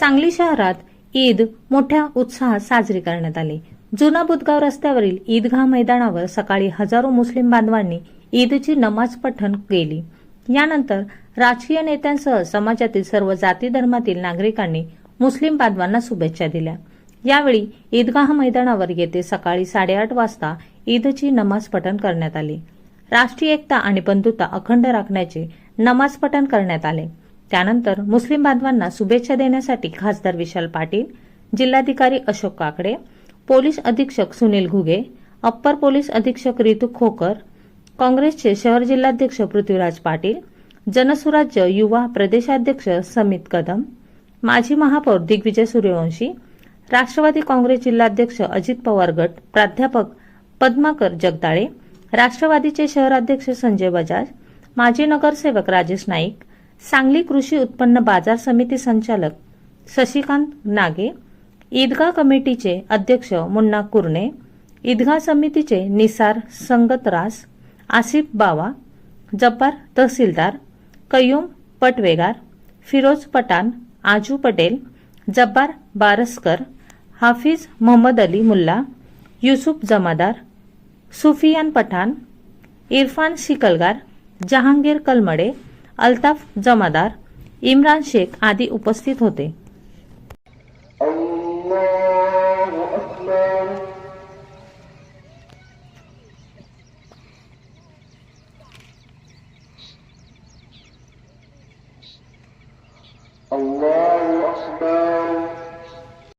सांगली शहरात ईद मोठ्या उत्साहात साजरी करण्यात आली. जुना बुधगाव रस्त्यावरील ईदगाह मैदानावर सकाळी हजारो मुस्लिम बांधवांनी ईदची नमाज पठण केली. यानंतर राजकीय नेत्यांसह समाजातील सर्व जाती धर्मातील नागरिकांनी मुस्लिम बांधवांना शुभेच्छा दिल्या. यावेळी ईदगाह मैदानावर येथे सकाळी साडेआठ वाजता ईदची नमाज पठण करण्यात आली. राष्ट्रीय एकता आणि बंधुता अखंड राखण्याचे नमाज पठण करण्यात आले. त्यानंतर मुस्लिम बांधवांना शुभेच्छा देण्यासाठी खासदार विशाल पाटील जिल्हाधिकारी अशोक काकडे पोलीस अधीक्षक सुनील घुगे अप्पर पोलीस अधीक्षक रितू खोकर काँग्रेसचे शहर जिल्हाध्यक्ष पृथ्वीराज पाटील जनसुराज्य युवा प्रदेशाध्यक्ष समित कदम माजी महापौर दिग्विजय सूर्यवंशी राष्ट्रवादी काँग्रेस जिल्हाध्यक्ष अजित पवार गट प्राध्यापक पद्माकर जगदाळे राष्ट्रवादीचे शहराध्यक्ष संजय बजाज माजी नगरसेवक राजेश नाईक सांगली कृषी उत्पन्न बाजार समिती संचालक शशिकांत नागे ईदगाह कमिटीचे अध्यक्ष मुन्ना कुरणे ईदगाह समितीचे निसार संगतरास आसिफ बावा जब्बार तहसीलदार कय्यूम पटवेगार फिरोज पठाण आजू पटेल जब्बार बारसकर हाफिज मोहम्मद अली मुल्ला युसुफ जमादार सुफियान पठाण इरफान शिकलगार जहांगीर कलमडे अल्ताफ जमादार इम्रान शेख आदी उपस्थित होते. Allah